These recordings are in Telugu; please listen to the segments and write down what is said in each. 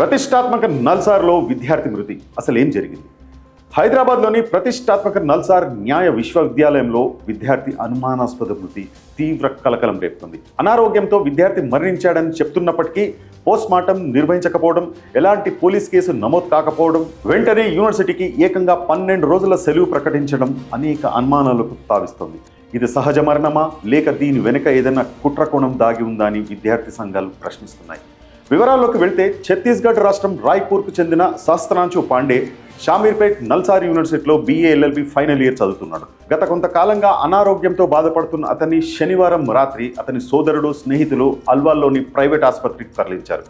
ప్రతిష్టాత్మక నల్సార్లో విద్యార్థి మృతి. అసలు ఏం జరిగింది? హైదరాబాద్లోని ప్రతిష్టాత్మక నల్సార్ న్యాయ విశ్వవిద్యాలయంలో విద్యార్థి అనుమానాస్పద మృతి తీవ్ర కలకలం రేపుతుంది. అనారోగ్యంతో విద్యార్థి మరణించాడని చెప్తున్నప్పటికీ పోస్ట్ మార్టం నిర్వహించకపోవడం ఎలాంటి పోలీస్ కేసు నమోదు కాకపోవడం వెంటనే యూనివర్సిటీకి ఏకంగా పన్నెండు రోజుల సెలవు ప్రకటించడం అనేక అనుమానాలకు తావిస్తోంది. ఇది సహజ మరణమా? లేక దీని వెనుక ఏదైనా కుట్రకోణం దాగి ఉందా అని విద్యార్థి సంఘాలు ప్రశ్నిస్తున్నాయి. వివరాల్లోకి వెళ్తే ఛత్తీస్గఢ్ రాష్ట్రం రాయ్పూర్కు చెందిన సహస్త్రాంశు పాండే షామీర్పేట్ నల్సార్ యూనివర్సిటీలో బీఏ ఎల్ఎల్బి ఫైనల్ ఇయర్ చదువుతున్నాడు. గత కొంతకాలంగా అనారోగ్యంతో బాధపడుతున్న అతన్ని శనివారం రాత్రి అతని సోదరుడు స్నేహితులు అల్వాల్లోని ప్రైవేట్ ఆసుపత్రికి తరలించారు.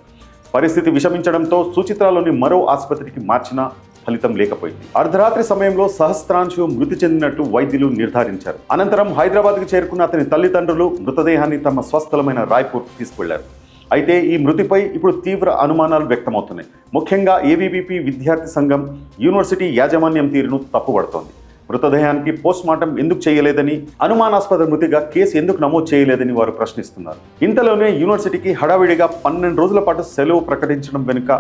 పరిస్థితి విషమించడంతో సుచిత్రాలోని మరో ఆసుపత్రికి మార్చినా ఫలితం లేకపోయింది. అర్ధరాత్రి సమయంలో సహస్రాంశు మృతి చెందినట్టు వైద్యులు నిర్ధారించారు. అనంతరం హైదరాబాద్కు చేరుకున్న అతని తల్లిదండ్రులు మృతదేహాన్ని తమ స్వస్థలమైన రాయ్పూర్ తీసుకెళ్ళారు అయితే ఈ మృతిపై ఇప్పుడు తీవ్ర అనుమానాలు వ్యక్తమవుతున్నాయి. ముఖ్యంగా ఏవీబీపీ విద్యార్థి సంఘం యూనివర్సిటీ యాజమాన్యం తీరును తప్పుపడుతోంది మృతదేహానికి పోస్ట్ మార్టం ఎందుకు చేయలేదని అనుమానాస్పద మృతిగా కేసు ఎందుకు నమోదు చేయలేదని వారు ప్రశ్నిస్తున్నారు. ఇంతలోనే యూనివర్సిటీకి హడావిడిగా పన్నెండు రోజుల పాటు సెలవు ప్రకటించడం వెనుక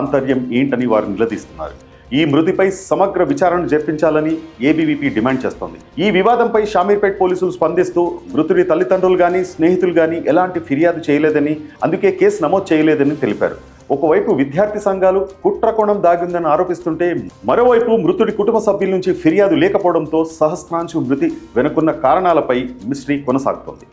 ఆంతర్యం ఏంటని వారు నిలదీస్తున్నారు. ఈ మృతిపై సమగ్ర విచారణ జరిపించాలని ఏబీవీపీ డిమాండ్ చేస్తోంది. ఈ వివాదంపై షామీర్పేట్ పోలీసులు స్పందిస్తూ మృతుడి తల్లిదండ్రులు కానీ స్నేహితులు కానీ ఎలాంటి ఫిర్యాదు చేయలేదని అందుకే కేసు నమోదు చేయలేదని తెలిపారు. ఒకవైపు విద్యార్థి సంఘాలు కుట్రకోణం దాగిందని ఆరోపిస్తుంటే మరోవైపు మృతుడి కుటుంబ సభ్యుల నుంచి ఫిర్యాదు లేకపోవడంతో సహస్రాంశు మృతి వెనుకున్న కారణాలపై మిస్టరీ కొనసాగుతోంది.